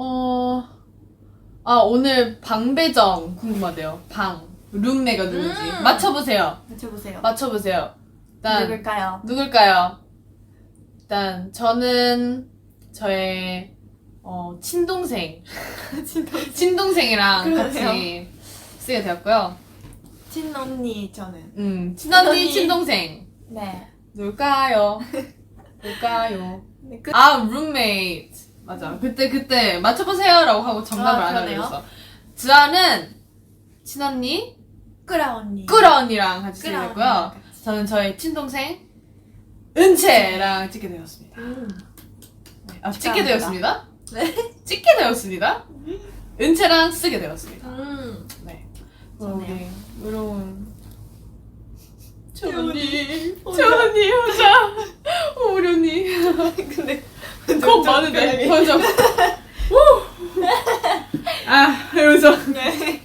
어, 아, 오늘 방배정 궁금하대요. 방. 룸메가 누군지. 음. 맞춰보세요. 맞춰보세요. 맞춰보세요. 일단, 누굴까요? 누굴까요? 일단, 저는 저의, 어, 친동생. 친동생이랑 그러네요. 같이 쓰게 되었고요. 친언니 저는. 음, 친언니, 친언니. 친동생. 네. 누굴까요? 누굴까요? 네, 그, 아, 룸메이트. 맞아. 그때, 그때, 맞춰보세요라고 하고 정답을 아, 안 그러네요? 알려줬어. 주아는 친언니, 꾸라 언니. 꾸라 언니랑 같이. 언니랑 같이. 저는 저의 친동생, 은채랑 찍게 되었습니다. 음. 아, 찍게 축하합니다. 되었습니다? 네. 찍게 되었습니다. 은채랑 쓰게 되었습니다. 음. 네. 좋네요. 우리 외로운 채원이 채원이 혼자 겁 많은데 맞아 우! 아 이러면서 네.